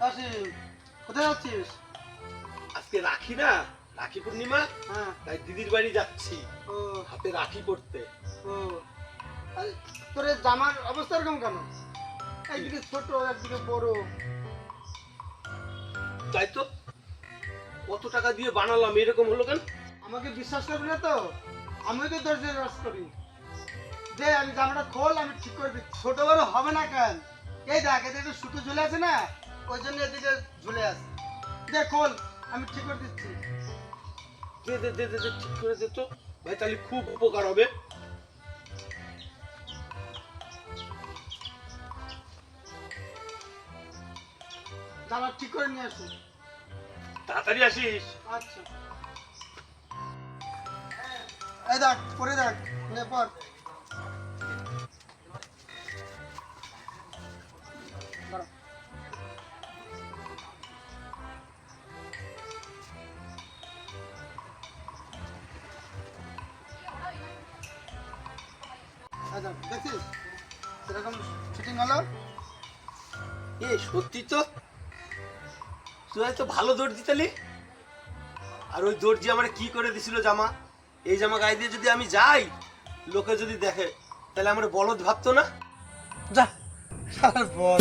কাশিম কোথায় যাচ্ছিস? আজকে রাখি না রাখি পূর্ণিমা হ্যাঁ। তাই দিদির বাড়ি যাচ্ছি ও। হাতে রাখি পড়তে। ও। তোর জামার অবস্থা এরকম কেন? একদিকে ছোট একদিকে বড়। তাই তো কত টাকা দিয়ে বানালাম এরকম হলো কেন? আমাকে বিশ্বাস করবি না তো? আমিও তো দর্জি রস করি। দে আমি জামাটা খোল আমি ঠিক করে দিচ্ছি। ছোট বড় হবে না কেন? এই দেখ এদিকে একটু সুতো ঝুলে আছে না ওই জন্য এদিকে ঝুলে আছে। দে খোল আমি ঠিক করে দিচ্ছি। দে দে দে দে ঠিক করে দে তো। ভাই তাহলে খুব উপকার হবে। জামা ঠিক করে নিয়ে আসি তাড়াতাড়ি আসিস। আচ্ছা। এই দেখ পরে দেখ নে পর। দাঁড়া। তুই তো ভালো দর্জি তালি আর ওই দর্জি আমার কি করে দিছিল জামা? এই জামা গায়ে দিয়ে যদি আমি যাই, লোকে যদি দেখে, তাহলে আমার বলদ ভাবতো না? যা বল।